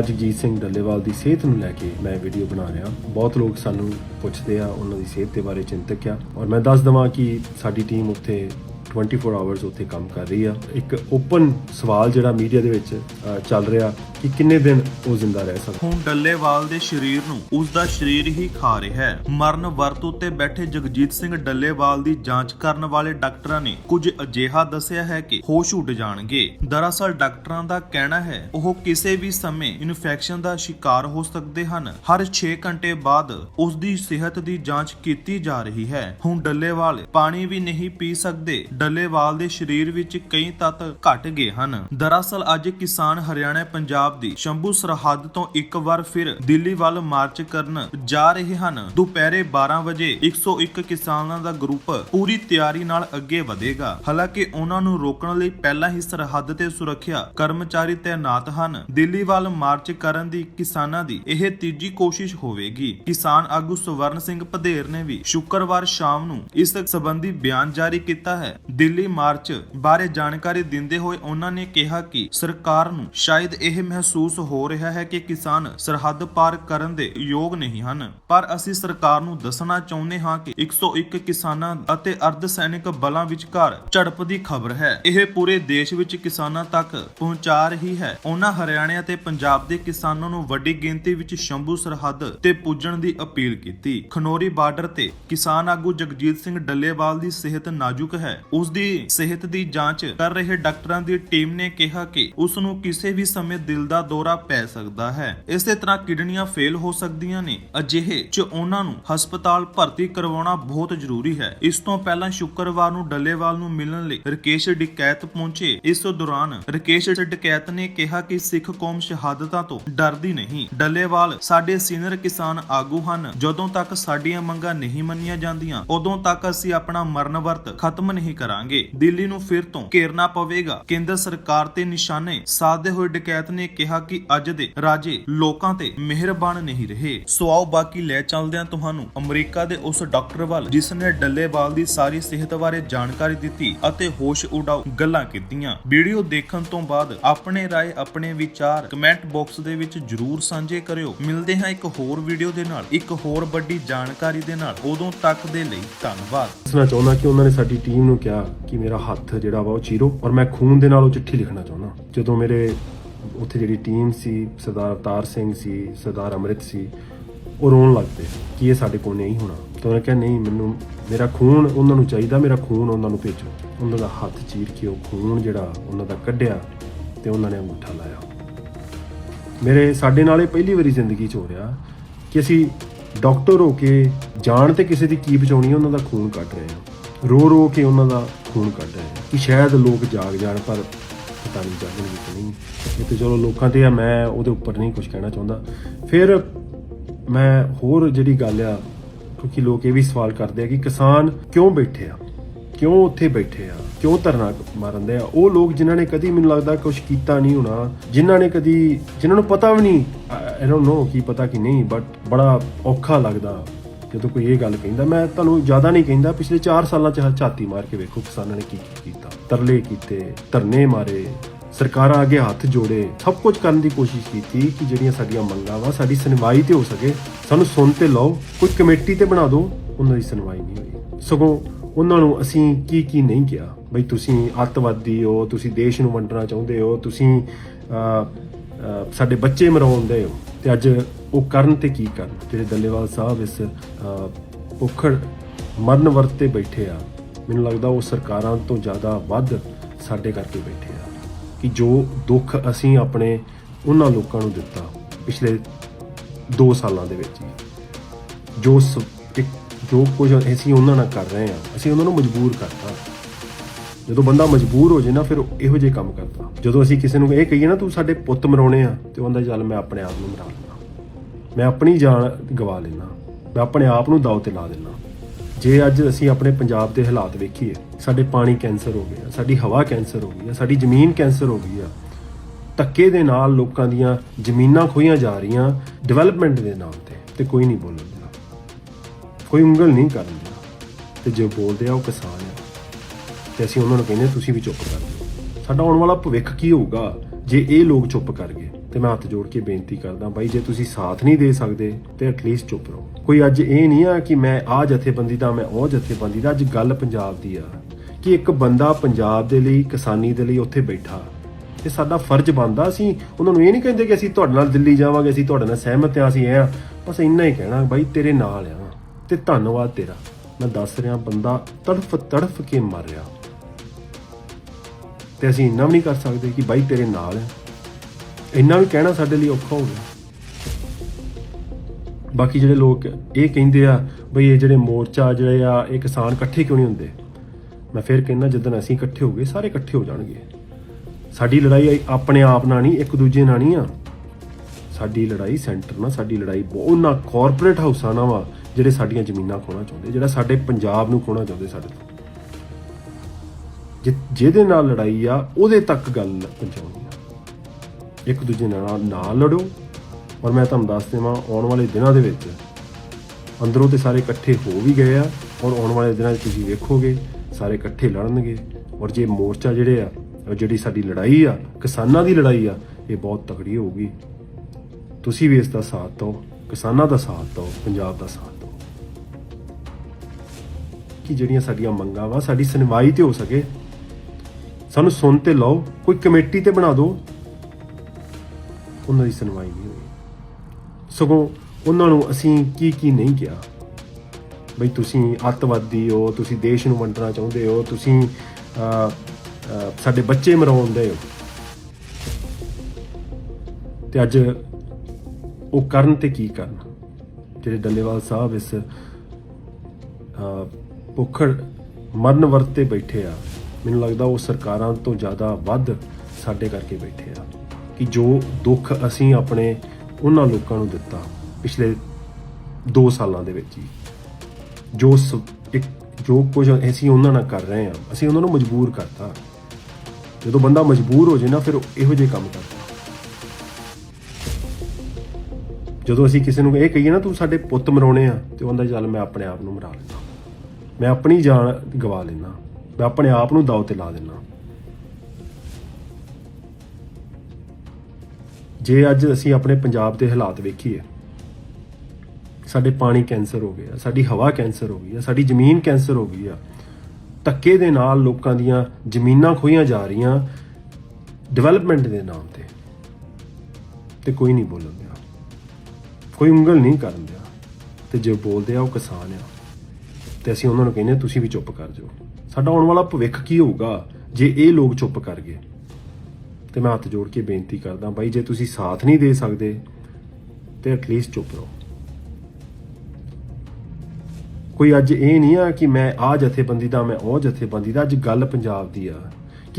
ਅੱਜ ਸਿੰਘ ਡੱਲੇਵਾਲ ਦੀ ਸਿਹਤ ਨੂੰ ਲੈ ਕੇ ਮੈਂ ਵੀਡੀਓ ਬਣਾ ਰਿਹਾ। ਬਹੁਤ ਲੋਕ ਸਾਨੂੰ ਪੁੱਛਦੇ ਆ, ਉਹਨਾਂ ਦੀ ਸਿਹਤ ਦੇ ਬਾਰੇ ਚਿੰਤਕ ਆ। ਔਰ ਮੈਂ ਦੱਸ ਦਵਾਂ ਕਿ ਸਾਡੀ ਟੀਮ ਉੱਥੇ 24 ਆਵਰਸ ਉੱਥੇ ਕੰਮ ਕਰ ਰਹੀ ਆ। ਇੱਕ ਓਪਨ ਸਵਾਲ ਜਿਹੜਾ ਮੀਡੀਆ ਦੇ ਵਿੱਚ ਚੱਲ ਰਿਹਾ ਕਿ ਕਿੰਨੇ ਦਿਨ ਉਹ ਜ਼ਿੰਦਾ ਰਹਿ ਸਕਦਾ? ਹੁਣ ਡੱਲੇਵਾਲ ਦੇ ਸਰੀਰ ਨੂੰ ਉਸ ਦਾ ਸਰੀਰ ਹੀ ਖਾ ਰਿਹਾ ਹੈ। ਮਰਨ ਵਰਤ ਉੱਤੇ ਬੈਠੇ ਜਗਜੀਤ ਸਿੰਘ ਡੱਲੇਵਾਲ ਦੀ ਜਾਂਚ ਕਰਨ ਵਾਲੇ ਡਾਕਟਰਾਂ ਨੇ ਕੁਝ ਅਜਿਹਾ ਦੱਸਿਆ ਹੈ ਕਿ ਹੋਸ਼ ਉੱਡ ਜਾਣਗੇ। ਦਰਅਸਲ ਡਾਕਟਰਾਂ ਦਾ ਕਹਿਣਾ ਹੈ, ਉਹ ਕਿਸੇ ਵੀ ਸਮੇਂ ਇਨਫੈਕਸ਼ਨ ਦਾ ਸ਼ਿਕਾਰ ਹੋ ਸਕਦੇ ਹਨ। ਹਰ 6 ਘੰਟੇ ਬਾਅਦ ਉਸ ਦੀ ਸਿਹਤ ਦੀ ਜਾਂਚ ਕੀਤੀ ਜਾ ਰਹੀ ਹੈ। ਹੁਣ ਡੱਲੇਵਾਲ ਪਾਣੀ ਵੀ ਨਹੀਂ ਪੀ ਸਕਦੇ। ਡੱਲੇਵਾਲ ਦੇ ਸਰੀਰ ਵਿੱਚ ਕਈ ਤੱਤ ਘਟ ਗਏ ਹਨ। ਦਰਅਸਲ ਅੱਜ ਕਿਸਾਨ ਹਰਿਆਣਾ ਪੰਜਾਬ ਦੀ ਸ਼ੰਭੂ ਸਰਹੱਦ ਤੋਂ ਇੱਕ ਵਾਰ ਫਿਰ ਦਿੱਲੀ ਵੱਲ ਮਾਰਚ ਕਰਨ ਜਾ ਰਹੇ ਹਨ। ਦੁਪਹਿਰੇ 12 ਵਜੇ 101 ਕਿਸਾਨਾਂ ਦਾ ਗਰੁੱਪ ਪੂਰੀ ਤਿਆਰੀ ਨਾਲ ਅੱਗੇ ਵਧੇਗਾ। ਹਾਲਾਂਕਿ ਉਹਨਾਂ ਨੂੰ ਰੋਕਣ ਲਈ ਪਹਿਲਾਂ ਹੀ ਸਰਹੱਦ ਤੇ ਸੁਰੱਖਿਆ ਕਰਮਚਾਰੀ ਤੈਨਾਤ ਹਨ। ਦਿੱਲੀ ਵੱਲ ਮਾਰਚ ਕਰਨ ਦੀ ਕਿਸਾਨਾਂ ਦੀ ਇਹ ਤੀਜੀ ਕੋਸ਼ਿਸ਼ ਹੋਵੇਗੀ। ਕਿਸਾਨ ਆਗੂ ਸਵਰਨ ਸਿੰਘ ਪਧੇਰ ਨੇ ਵੀ ਸ਼ੁੱਕਰਵਾਰ ਸ਼ਾਮ ਨੂੰ ਇਸ ਸੰਬੰਧੀ ਬਿਆਨ ਜਾਰੀ ਕੀਤਾ ਹੈ। ਦਿੱਲੀ ਮਾਰਚ ਬਾਰੇ ਜਾਣਕਾਰੀ ਦਿੰਦੇ ਹੋਏ ਉਹਨਾਂ ਨੇ ਕਿਹਾ ਕਿ ਸਰਕਾਰ ਨੂੰ ਸ਼ਾਇਦ ਇਹ ਮਹਿਸੂਸ ਹੋ ਰਿਹਾ ਹੈ ਕਿ ਕਿਸਾਨ ਸਰਹੱਦ ਪਾਰ ਕਰਨ ਦੇ ਯੋਗ ਨਹੀਂ ਹਨ। ਪਰ ਅਸੀਂ ਸਰਕਾਰ ਨੂੰ ਦੱਸਣਾ ਚਾਹੁੰਦੇ ਹਾਂ ਕਿ 101 ਕਿਸਾਨਾਂ ਅਤੇ ਅਰਧ ਸੈਨਿਕ ਬਲਾਂ ਵਿਚਕਾਰ ਝੜਪ ਦੀ ਖਬਰ ਹੈ। ਇਹ ਪੂਰੇ ਦੇਸ਼ ਵਿੱਚ ਕਿਸਾਨਾਂ ਤੱਕ ਪਹੁੰਚਾ ਰਹੀ ਹੈ। ਉਹਨਾਂ ਹਰਿਆਣਾ ਅਤੇ ਪੰਜਾਬ ਦੇ ਕਿਸਾਨਾਂ ਨੂੰ ਵੱਡੀ ਗਿਣਤੀ ਵਿੱਚ ਸ਼ੰਭੂ ਸਰਹੱਦ ਤੇ ਪੁੱਜਣ ਦੀ ਅਪੀਲ ਕੀਤੀ। ਖਨੋਰੀ ਬਾਰਡਰ ਤੇ ਕਿਸਾਨ ਆਗੂ ਜਗਜੀਤ ਸਿੰਘ ਡੱਲੇਵਾਲ ਦੀ ਸਿਹਤ ਨਾਜ਼ੁਕ ਹੈ। ਉਸ ਦੀ ਸਿਹਤ ਦੀ ਜਾਂਚ ਕਰ ਰਹੇ ਡਾਕਟਰਾਂ ਦੀ ਟੀਮ ਨੇ ਕਿਹਾ ਕਿ ਉਸ ਨੂੰ ਕਿਸੇ ਵੀ ਸਮੇਂ ਦਿਲ ਦਾ ਦੌਰਾ ਪੈ ਸਕਦਾ ਹੈ। ਇਸੇ ਤਰ੍ਹਾਂ ਕਿਡਨੀਆਂ ਫੇਲ ਹੋ ਸਕਦੀਆਂ ਨੇ। ਅਜਿਹੇ ਚ ਉਹਨਾਂ ਨੂੰ ਹਸਪਤਾਲ ਭਰਤੀ ਕਰਵਾਉਣਾ ਬਹੁਤ ਜ਼ਰੂਰੀ ਹੈ। ਇਸ ਤੋਂ ਪਹਿਲਾਂ ਸ਼ੁੱਕਰਵਾਰ ਨੂੰ ਡੱਲੇਵਾਲ ਨੂੰ ਮਿਲਣ ਲਈ ਰਕੇਸ਼ ਡਕੈਤ ਪਹੁੰਚੇ। ਇਸ ਦੌਰਾਨ ਰਕੇਸ਼ ਡਕੈਤ ਨੇ ਕਿਹਾ ਕਿ ਸਿੱਖ ਕੌਮ ਸ਼ਹਾਦਤਾਂ ਤੋਂ ਡਰਦੀ ਨਹੀਂ। ਡੱਲੇਵਾਲ ਸਾਡੇ ਸੀਨੀਅਰ ਕਿਸਾਨ ਆਗੂ ਹਨ। ਜਦੋਂ ਤੱਕ ਸਾਡੀਆਂ ਮੰਗਾਂ ਨਹੀਂ ਮੰਨੀਆਂ ਜਾਂਦੀਆਂ, ਉਦੋਂ ਤੱਕ ਅਸੀਂ ਆਪਣਾ ਮਰਨ ਵਰਤ ਖਤਮ ਨਹੀਂ ਕਰ ਕਰਾਂਗੇ। ਦਿੱਲੀ ਨੂੰ ਫਿਰ ਤੋਂ ਘੇਰਨਾ ਪਵੇਗਾ। ਕੇਂਦਰ ਸਰਕਾਰ ਤੇ ਨਿਸ਼ਾਨੇ ਸਾਧਦੇ ਹੋਏ ਡਕੈਤ ਨੇ ਕਿਹਾ ਕਿ ਅੱਜ ਦੇ ਰਾਜੇ ਲੋਕਾਂ ਤੇ ਮਿਹਰਬਾਨ ਨਹੀਂ ਰਹੇ। ਸੋ ਆਓ ਬਾਕੀ ਲੈ ਚੱਲਦੇ ਹਾਂ ਤੁਹਾਨੂੰ ਅਮਰੀਕਾ ਦੇ ਉਸ ਡਾਕਟਰ ਵੱਲ ਜਿਸ ਨੇ ਡੱਲੇਵਾਲ ਦੀ ਸਾਰੀ ਸਿਹਤ ਬਾਰੇ ਜਾਣਕਾਰੀ ਦਿੱਤੀ ਅਤੇ ਹੋਸ਼ ਉਡਾਊ ਗੱਲਾਂ ਕੀਤੀਆਂ। ਵੀਡੀਓ ਦੇਖਣ ਤੋਂ ਬਾਅਦ ਆਪਣੇ ਰਾਏ, ਆਪਣੇ ਵਿਚਾਰ ਕਮੈਂਟ ਬਾਕਸ ਦੇ ਵਿੱਚ ਜਰੂਰ ਸਾਂਝੇ ਕਰਿਓ। ਮਿਲਦੇ ਹਾਂ ਇੱਕ ਹੋਰ ਵੀਡੀਓ ਦੇ ਨਾਲ, ਇੱਕ ਹੋਰ ਵੱਡੀ ਜਾਣਕਾਰੀ ਦੇ ਨਾਲ। ਉਦੋਂ ਤੱਕ ਦੇ ਲਈ ਧੰਨਵਾਦ। ਦੱਸਣਾ ਚਾਹੁੰਦਾ ਕਿ ਉਹਨਾਂ ਨੇ ਸਾਡੀ ਟੀਮ ਨੂੰ ਕਿਹਾ ਕਿ ਮੇਰਾ ਹੱਥ ਜਿਹੜਾ ਵਾ ਉਹ ਚੀਰੋ ਔਰ ਮੈਂ ਖੂਨ ਦੇ ਨਾਲ ਉਹ ਚਿੱਠੀ ਲਿਖਣਾ ਚਾਹੁੰਦਾ। ਜਦੋਂ ਮੇਰੇ ਉੱਥੇ ਜਿਹੜੀ ਟੀਮ ਸੀ, ਸਰਦਾਰ ਅਵਤਾਰ ਸਿੰਘ ਸੀ, ਸਰਦਾਰ ਅੰਮ੍ਰਿਤ ਸੀ, ਉਹ ਰੋਣ ਲੱਗ ਪਏ ਕਿ ਇਹ ਸਾਡੇ ਕੋਲ ਨਹੀਂ ਹੋਣਾ। ਤਾਂ ਉਹਨੇ ਕਿਹਾ, ਨਹੀਂ, ਮੈਨੂੰ ਮੇਰਾ ਖੂਨ ਉਹਨਾਂ ਨੂੰ ਚਾਹੀਦਾ, ਮੇਰਾ ਖੂਨ ਉਹਨਾਂ ਨੂੰ ਭੇਜੋ। ਉਹਨਾਂ ਦਾ ਹੱਥ ਚੀਰ ਕੇ ਉਹ ਖੂਨ ਜਿਹੜਾ ਉਹਨਾਂ ਦਾ ਕੱਢਿਆ ਤੇ ਉਹਨਾਂ ਨੇ ਅੰਗੂਠਾ ਲਾਇਆ। ਮੇਰੇ, ਸਾਡੇ ਨਾਲ ਇਹ ਪਹਿਲੀ ਵਾਰੀ ਜ਼ਿੰਦਗੀ 'ਚ ਹੋ ਰਿਹਾ ਕਿ ਅਸੀਂ ਡਾਕਟਰ ਹੋ ਕੇ ਜਾਣ ਤੇ ਕਿਸੇ ਦੀ ਕੀ ਬਚਾਉਣੀ ਹੈ, ਉਹਨਾਂ ਦਾ ਖੂਨ ਕੱਢ ਰਹੇ ਹਾਂ। ਰੋ ਰੋ ਕੇ ਉਹਨਾਂ ਦਾ ਖੂਨ ਕੱਢ ਰਹੇ ਕਿ ਸ਼ਾਇਦ ਲੋਕ ਜਾਗ ਜਾਣ, ਪਰ ਪਤਾ ਨਹੀਂ ਜਾਗਣਗੇ ਕਿ ਨਹੀਂ। ਇਹ ਤੇ ਚਲੋ ਲੋਕਾਂ ਤੇ ਆ, ਮੈਂ ਉਹਦੇ ਉੱਪਰ ਨਹੀਂ ਕੁਝ ਕਹਿਣਾ ਚਾਹੁੰਦਾ। ਫਿਰ ਮੈਂ ਹੋਰ ਜਿਹੜੀ ਗੱਲ ਆ, ਕਿਉਂਕਿ ਲੋਕ ਇਹ ਵੀ ਸਵਾਲ ਕਰਦੇ ਆ ਕਿ ਕਿਸਾਨ ਕਿਉਂ ਬੈਠੇ ਆ? ਕਿਉਂ ਉੱਥੇ ਬੈਠੇ ਆ? ਕਿਉਂ ਧਰਨਾ ਮਾਰਨ ਦੇ ਆ? ਉਹ ਲੋਕ ਜਿਨ੍ਹਾਂ ਨੇ ਕਦੀ ਮੈਨੂੰ ਲੱਗਦਾ ਕੁਝ ਕੀਤਾ ਨਹੀਂ ਹੋਣਾ, ਜਿਨ੍ਹਾਂ ਨੇ ਕਦੀ, ਜਿਨ੍ਹਾਂ ਨੂੰ ਪਤਾ ਵੀ ਨਹੀਂ ਆਈ ਡੋਨਟ ਨੋ ਕੀ ਪਤਾ ਕਿ ਨਹੀਂ ਬਟ ਬੜਾ ਔਖਾ ਲੱਗਦਾ ਜਦੋਂ ਕੋਈ ਇਹ ਗੱਲ ਕਹਿੰਦਾ, ਮੈਂ ਤੁਹਾਨੂੰ ਜ਼ਿਆਦਾ ਨਹੀਂ ਕਹਿੰਦਾ, ਪਿਛਲੇ 4 ਸਾਲਾਂ ਚ ਛਾਤੀ ਮਾਰ ਕੇ ਵੇਖੋ ਕਿਸਾਨਾਂ ਨੇ ਕੀ ਕੀ ਕੀਤਾ। ਤਰਲੇ ਕੀਤੇ, ਧਰਨੇ ਮਾਰੇ, ਸਰਕਾਰਾਂ ਅੱਗੇ ਹੱਥ ਜੋੜੇ, ਸਭ ਕੁਝ ਕਰਨ ਦੀ ਕੋਸ਼ਿਸ਼ ਕੀਤੀ ਕਿ ਜਿਹੜੀਆਂ ਸਾਡੀਆਂ ਮੰਗਾਂ ਵਾ, ਸਾਡੀ ਸੁਣਵਾਈ ਤੇ ਹੋ ਸਕੇ। ਸਾਨੂੰ ਸੁਣ ਤੇ ਲਓ, ਕੋਈ ਕਮੇਟੀ ਤੇ ਬਣਾ ਦਿਓ ਉਹਨਾਂ ਦੀ ਸੁਣਵਾਈ ਨਹੀਂ ਹੋਈ। ਸਗੋਂ ਉਹਨਾਂ ਨੂੰ ਅਸੀਂ ਕੀ ਕੀ ਨਹੀਂ ਕਿਹਾ, ਬਈ ਤੁਸੀਂ ਅੱਤਵਾਦੀ ਹੋ, ਤੁਸੀਂ ਦੇਸ਼ ਨੂੰ ਵੰਡਣਾ ਚਾਹੁੰਦੇ ਹੋ, ਤੁਸੀਂ ਸਾਡੇ ਬੱਚੇ ਮਰਾਉਂਦੇ ਹੋ। ਤੇ ਅੱਜ ਉਹ ਕਰਨ ਤੇ ਕੀ ਕਰਨ? ਜਿਹੜੇ ਦੱਲੇਵਾਲ ਸਾਹਿਬ ਇਸ ਭੁੱਖੜ ਮਰਨ ਵਰਤ ਤੇ ਬੈਠੇ ਆ। ਮੈਨੂੰ ਲੱਗਦਾ ਉਹ ਸਰਕਾਰਾਂ ਤੋਂ ਜ਼ਿਆਦਾ ਵੱਧ ਸਾਡੇ ਕਰਕੇ ਬੈਠੇ ਆ। ਕਿ ਜੋ ਦੁੱਖ ਅਸੀਂ ਆਪਣੇ ਉਹਨਾਂ ਲੋਕਾਂ ਨੂੰ ਦਿੱਤਾ ਪਿਛਲੇ 2 ਸਾਲਾਂ ਦੇ ਵਿੱਚ। ਜੋ ਸ- ਜੋ ਕੁਝ ਅਸੀਂ ਉਹਨਾਂ ਨਾਲ ਕਰ ਰਹੇ ਆ, ਅਸੀਂ ਉਹਨਾਂ ਨੂੰ ਮਜਬੂਰ ਕਰਤਾ। ਜਦੋਂ ਬੰਦਾ ਮਜਬੂਰ ਹੋ ਜੇ ਨਾ, ਫਿਰ ਇਹੋ ਜਿਹੇ ਕੰਮ ਕਰਦਾ। ਜਦੋਂ ਅਸੀਂ ਕਿਸੇ ਨੂੰ ਇਹ ਕਹੀਏ ਨਾ, ਤੂੰ ਸਾਡੇ ਪੁੱਤ ਮਰਾਉਣੇ ਆ, ਤੇ ਉਹਦਾ ਚੱਲ ਮੈਂ ਆਪਣੇ ਆਪ ਨੂੰ ਮਰਾ ਲੈਣਾ ਮੈਂ ਆਪਣੀ ਜਾਨ ਗਵਾ ਲੈਣਾ ਮੈਂ ਆਪਣੇ ਆਪ ਨੂੰ ਦਾਅ ਤੇ ਲਾ ਦੇਣਾ ਜੇ ਅੱਜ ਅਸੀਂ ਆਪਣੇ ਪੰਜਾਬ ਦੇ ਹਾਲਾਤ ਵੇਖੀਏ, ਸਾਡੇ ਪਾਣੀ ਕੈਂਸਰ ਹੋ ਗਿਆ, ਸਾਡੀ ਹਵਾ ਕੈਂਸਰ ਹੋ ਗਈ ਆ, ਸਾਡੀ ਜ਼ਮੀਨ ਕੈਂਸਰ ਹੋ ਗਈ ਆ, ਧੱਕੇ ਦੇ ਨਾਲ ਲੋਕਾਂ ਦੀਆਂ ਜ਼ਮੀਨਾਂ ਖੋਈਆਂ ਜਾ ਰਹੀਆਂ ਡਿਵੈਲਪਮੈਂਟ ਦੇ ਨਾਮ ਤੇ ਤੇ ਕੋਈ ਨਹੀਂ ਬੋਲਣ ਦਿਆ ਕੋਈ ਉਂਗਲ ਨਹੀਂ ਕਰਦਾ ਦਿਆ ਤੇ ਜੋ ਬੋਲਦੇ ਆ, ਉਹ ਕਿਸਾਨ ਆ। ਤੇ ਅਸੀਂ ਉਹਨਾਂ ਨੂੰ ਕਹਿੰਦੇ ਤੁਸੀਂ ਵੀ ਚੁੱਪ ਕਰ ਜਾਓ। ਸਾਡਾ ਆਉਣ ਵਾਲਾ ਭਵਿੱਖ ਕੀ ਹੋਊਗਾ? ਜੇ ਇਹ ਲੋਕ ਚੁੱਪ ਕਰ ਗਏ, ਤੇ ਮੈਂ ਹੱਥ ਜੋੜ ਕੇ ਬੇਨਤੀ ਕਰਦਾ ਬਾਈ, ਜੇ ਤੁਸੀਂ ਸਾਥ ਨਹੀਂ ਦੇ ਸਕਦੇ, ਤੇ ਐਟਲੀਸਟ ਚੁੱਪ ਰਹੋ। ਕੋਈ ਅੱਜ ਇਹ ਨਹੀਂ ਆ ਕਿ ਮੈਂ ਆ ਜਥੇਬੰਦੀ ਦਾ, ਮੈਂ ਉਹ ਜਥੇਬੰਦੀ ਦਾ, ਅੱਜ ਗੱਲ ਪੰਜਾਬ ਦੀ ਆ। ਕਿ ਇੱਕ ਬੰਦਾ ਪੰਜਾਬ ਦੇ ਲਈ, ਕਿਸਾਨੀ ਦੇ ਲਈ ਉੱਥੇ ਬੈਠਾ ਇਹ ਸਾਡਾ ਫਰਜ਼ ਬਣਦਾ ਅਸੀਂ ਉਹਨਾਂ ਨੂੰ ਇਹ ਨਹੀਂ ਕਹਿੰਦੇ ਕਿ ਅਸੀਂ ਤੁਹਾਡੇ ਨਾਲ ਦਿੱਲੀ ਜਾਵਾਂਗੇ, ਅਸੀਂ ਤੁਹਾਡੇ ਨਾਲ ਸਹਿਮਤ ਹਾਂ, ਅਸੀਂ ਇਹ ਆ। ਬਸ ਇੰਨਾ ਹੀ ਕਹਿਣਾ, ਬਾਈ, ਤੇਰੇ ਨਾਲ ਆ। ਤੇ ਧੰਨਵਾਦ ਤੇਰਾ। ਮੈਂ ਦੱਸ ਰਿਹਾ, ਬੰਦਾ ਤੜਫ ਤੜਫ ਕੇ ਮਰ ਰਿਹਾ। ਤੇ ਅਸੀਂ ਇੰਨਾ ਵੀ ਨਹੀਂ ਕਰ ਸਕਦੇ ਕਿ ਬਾਈ ਤੇਰੇ ਨਾਲ ਆ। ਇੰਨਾ ਵੀ ਕਹਿਣਾ ਸਾਡੇ ਲਈ ਔਖਾ ਹੋ ਗਿਆ। ਬਾਕੀ ਜਿਹੜੇ ਲੋਕ ਇਹ ਕਹਿੰਦੇ ਆ ਬਈ ਇਹ ਜਿਹੜੇ ਮੋਰਚਾ ਜਿਹੜੇ ਆ, ਇਹ ਕਿਸਾਨ ਇਕੱਠੇ ਕਿਉਂ ਨਹੀਂ ਹੁੰਦੇ? ਮੈਂ ਫਿਰ ਕਹਿੰਦਾ ਜਦੋਂ ਅਸੀਂ ਇਕੱਠੇ ਹੋ ਗਏ, ਸਾਰੇ ਇਕੱਠੇ ਹੋ ਜਾਣਗੇ। ਸਾਡੀ ਲੜਾਈ ਆਪਣੇ ਆਪ ਨਾਲ ਨਹੀਂ, ਇੱਕ ਦੂਜੇ ਨਾਲ ਨਹੀਂ ਆ। ਸਾਡੀ ਲੜਾਈ ਸੈਂਟਰ ਨਾਲ, ਸਾਡੀ ਲੜਾਈ ਬਹੁਤ ਉਹਨਾਂ ਕਾਰਪੋਰੇਟ ਹਾਊਸਾਂ ਨਾਲ ਵਾ, ਜਿਹੜੇ ਸਾਡੀਆਂ ਜ਼ਮੀਨਾਂ ਖੋਣਾ ਚਾਹੁੰਦੇ, ਜਿਹੜਾ ਸਾਡੇ ਪੰਜਾਬ ਨੂੰ ਖੋਣਾ ਚਾਹੁੰਦੇ ਸਾਡੇ ਤੋਂ। ਜਿਹਦੇ ਨਾਲ ਲੜਾਈ ਆ, ਉਹਦੇ ਤੱਕ ਗੱਲ ਪਹੁੰਚਾਉਣੀ ਆ। ਇੱਕ ਦੂਜੇ ਨਾਲ ਨਾ ਲੜੋ। ਔਰ ਮੈਂ ਤੁਹਾਨੂੰ ਦੱਸ ਦੇਵਾਂ, ਆਉਣ ਵਾਲੇ ਦਿਨਾਂ ਦੇ ਵਿੱਚ ਅੰਦਰੋਂ ਤੇ ਸਾਰੇ ਇਕੱਠੇ ਹੋ ਵੀ ਗਏ ਆ, ਔਰ ਆਉਣ ਵਾਲੇ ਦਿਨਾਂ 'ਚ ਤੁਸੀਂ ਵੇਖੋਗੇ, ਸਾਰੇ ਇਕੱਠੇ ਲੜਨਗੇ। ਔਰ ਜੇ ਮੋਰਚਾ ਜਿਹੜੇ ਆ ਉਹ ਜਿਹੜੀ ਸਾਡੀ ਲੜਾਈ ਆ, ਕਿਸਾਨਾਂ ਦੀ ਲੜਾਈ ਆ, ਇਹ ਬਹੁਤ ਤਕੜੀ ਹੋਊਗੀ। ਤੁਸੀਂ ਵੀ ਇਸ ਦਾ ਸਾਥ ਦਿਓ, ਕਿਸਾਨਾਂ ਦਾ ਸਾਥ ਦਿਓ, ਪੰਜਾਬ ਦਾ ਸਾਥ ਦਿਓ। ਕਿ ਜਿਹੜੀਆਂ ਸਾਡੀਆਂ ਮੰਗਾਂ ਵਾ, ਸਾਡੀ ਸੁਣਵਾਈ ਤੇ ਹੋ ਸਕੇ। ਸਾਨੂੰ ਸੁਣ ਤੇ ਲਓ ਕੋਈ ਕਮੇਟੀ ਤੇ ਬਣਾ ਦਿਓ। ਉਹਨਾਂ ਦੀ ਸੁਣਵਾਈ ਨਹੀਂ ਹੋਈ। ਸਗੋਂ ਉਹਨਾਂ ਨੂੰ ਅਸੀਂ ਕੀ ਕੀ ਨਹੀਂ ਕਿਹਾ। ਬਈ ਤੁਸੀਂ ਅੱਤਵਾਦੀ ਹੋ ਤੁਸੀਂ ਦੇਸ਼ ਨੂੰ ਵੰਡਣਾ ਚਾਹੁੰਦੇ ਹੋ ਤੁਸੀਂ ਸਾਡੇ ਬੱਚੇ ਮਰਾਉਂਦੇ ਹੋ। ਤੇ ਅੱਜ ਉਹ ਕਰਨ ਤੇ ਕੀ ਕਰਨ? ਜਿਹੜੇ ਡੱਲੇਵਾਲ ਸਾਹਿਬ ਇਸ ਅਹ, ਭੁੱਖੜ ਮਰਨ ਵਰਤ ਤੇ ਬੈਠੇ ਆ ਮੈਨੂੰ ਲੱਗਦਾ ਉਹ ਸਰਕਾਰਾਂ ਤੋਂ ਜ਼ਿਆਦਾ ਵੱਧ ਸਾਡੇ ਕਰਕੇ ਬੈਠੇ ਆ ਕਿ ਜੋ ਦੁੱਖ ਅਸੀਂ ਆਪਣੇ ਉਹਨਾਂ ਲੋਕਾਂ ਨੂੰ ਦਿੱਤਾ ਪਿਛਲੇ 2 ਸਾਲਾਂ ਦੇ ਵਿੱਚ ਹੀ। ਜੋ ਸ- ਇੱਕ ਜੋ ਕੁਝ ਅਸੀਂ ਉਹਨਾਂ ਨਾਲ ਕਰ ਰਹੇ ਆ, ਅਸੀਂ ਉਹਨਾਂ ਨੂੰ ਮਜਬੂਰ ਕਰਤਾ। ਜਦੋਂ ਬੰਦਾ ਮਜਬੂਰ ਹੋ ਜੇ ਨਾ, ਫਿਰ ਇਹੋ ਜਿਹੇ ਕੰਮ ਕਰਦਾ। ਜਦੋਂ ਅਸੀਂ ਕਿਸੇ ਨੂੰ ਇਹ ਕਹੀਏ ਨਾ, ਤੂੰ ਸਾਡੇ ਪੁੱਤ ਮਰਾਉਣੇ ਆ, ਤੇ ਉਹਦਾ ਚੱਲ ਮੈਂ ਆਪਣੇ ਆਪ ਨੂੰ ਮਰਾ ਲੈਂਦਾ। ਮੈਂ ਆਪਣੀ ਜਾਨ ਗਵਾ ਲੈਂਦਾ। ਮੈਂ ਆਪਣੇ ਆਪ ਨੂੰ ਦਾਅ ਤੇ ਲਾ ਦਿੰਦਾ ਜੇ ਅੱਜ ਅਸੀਂ ਆਪਣੇ ਪੰਜਾਬ ਦੇ ਹਾਲਾਤ ਵੇਖੀਏ ਸਾਡੇ ਪਾਣੀ ਕੈਂਸਰ ਹੋ ਗਿਆ ਸਾਡੀ ਹਵਾ ਕੈਂਸਰ ਹੋ ਗਈ ਆ ਸਾਡੀ ਜ਼ਮੀਨ ਕੈਂਸਰ ਹੋ ਗਈ ਆ ਧੱਕੇ ਦੇ ਨਾਲ ਲੋਕਾਂ ਦੀਆਂ ਜ਼ਮੀਨਾਂ ਖੋਈਆਂ ਜਾ ਰਹੀਆਂ ਡਿਵੈਲਪਮੈਂਟ ਦੇ ਨਾਮ ਤੇ ਤੇ ਕੋਈ ਨਹੀਂ ਬੋਲਣ ਦਿਆ। ਕੋਈ ਉਂਗਲ ਨਹੀਂ ਕਰਨ ਦਿਆ। ਤੇ ਜੇ ਬੋਲਦੇ ਆ ਉਹ ਕਿਸਾਨ ਆ। ਤੇ ਅਸੀਂ ਉਹਨਾਂ ਨੂੰ ਕਹਿੰਦੇ ਹਾਂ, ਤੁਸੀਂ ਵੀ ਚੁੱਪ ਕਰ ਜਾਓ। ਸਾਡਾ ਆਉਣ ਵਾਲਾ ਭਵਿੱਖ ਕੀ ਹੋਊਗਾ ਜੇ ਇਹ ਲੋਕ ਚੁੱਪ ਕਰ ਗਏ? ਤੇ ਮੈਂ ਹੱਥ ਜੋੜ ਕੇ ਬੇਨਤੀ ਕਰਦਾ ਬਾਈ, ਜੇ ਤੁਸੀਂ ਸਾਥ ਨਹੀਂ ਦੇ ਸਕਦੇ, ਤੇ ਐਟਲੀਸਟ ਚੁੱਪ ਰਹੋ। ਕੋਈ ਅੱਜ ਇਹ ਨਹੀਂ ਆ ਕਿ ਮੈਂ ਆ ਜਥੇਬੰਦੀ ਦਾ, ਮੈਂ ਉਹ ਜਥੇਬੰਦੀ ਦਾ, ਅੱਜ ਗੱਲ ਪੰਜਾਬ ਦੀ ਆ।